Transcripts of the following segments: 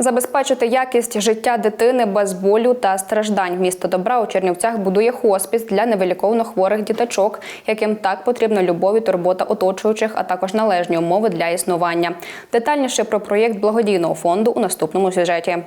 Забезпечити якість життя дитини без болю та страждань. Місто добра у Чернівцях будує хоспіс для невиліковно хворих діточок, яким так потрібна любов і турбота оточуючих, а також належні умови для існування. Детальніше про проєкт благодійного фонду у наступному сюжеті.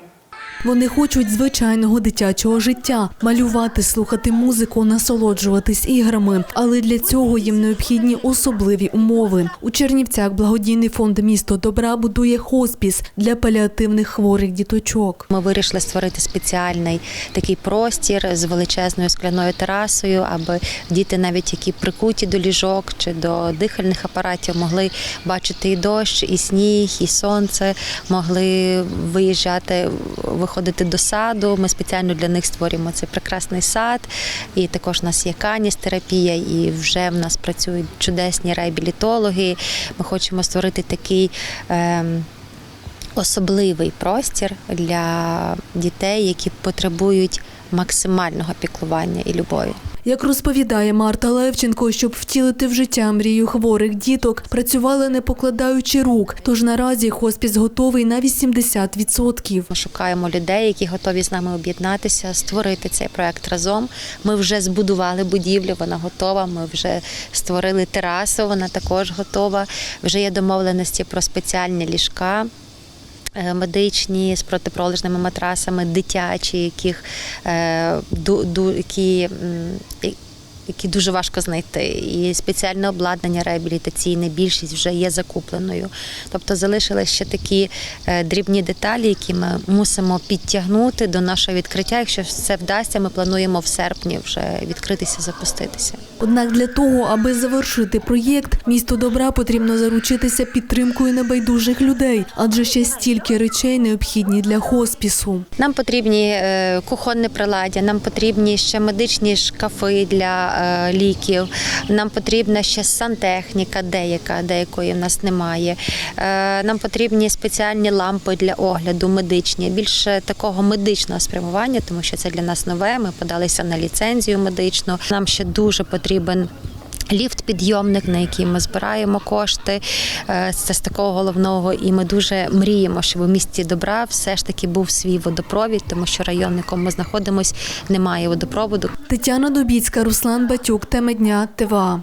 Вони хочуть звичайного дитячого життя, малювати, слухати музику, насолоджуватись іграми. Але для цього їм необхідні особливі умови. У Чернівцях благодійний фонд місто добра будує хоспіс для паліативних хворих діточок. Ми вирішили створити спеціальний такий простір з величезною скляною терасою, аби діти, навіть які прикуті до ліжок чи до дихальних апаратів, могли бачити і дощ, і сніг, і сонце, могли виїжджати, виходити до саду. Ми спеціально для них створюємо цей прекрасний сад. І також у нас є каністерапія, і вже в нас працюють чудесні реабілітологи. Ми хочемо створити такий. ем, особливий простір для дітей, які потребують максимального піклування і любові. Як розповідає Марта Левченко, щоб втілити в життя мрію хворих діток, працювали не покладаючи рук. Тож наразі хоспіс готовий на 80%. Ми шукаємо людей, які готові з нами об'єднатися, створити цей проект разом. Ми вже збудували будівлю, вона готова. Ми вже створили терасу, вона також готова. Вже є домовленості про спеціальні ліжка. Е, Медичні з протипролежними матрасами, дитячі, яких е, які, які дуже важко знайти, і спеціальне обладнання реабілітаційне, більшість вже є закупленою. Тобто залишились ще такі е, дрібні деталі, які ми мусимо підтягнути до нашого відкриття. Якщо все вдасться, ми плануємо в серпні вже відкритися, запуститися. Однак для того, аби завершити проєкт, місто добра потрібно заручитися підтримкою небайдужих людей, адже ще стільки речей необхідні для хоспісу. Нам потрібні е, кухонне приладдя, нам потрібні ще медичні шкафи для ліків. Нам потрібна ще сантехніка, деяка, деякої в нас немає. Е, Нам потрібні спеціальні лампи для огляду, медичні, більше такого медичного спрямування, тому що це для нас нове. Ми подалися на ліцензію медичну. Нам ще дуже потрібен. Ліфт-підйомник, на який ми збираємо кошти, Е, це з такого головного. І ми дуже мріємо, щоб у місті добра все ж таки був свій водопровід, тому що район, в якому ми знаходимося, немає водопроводу. Тетяна Дубіцька, Руслан Батюк, теми дня ТВА.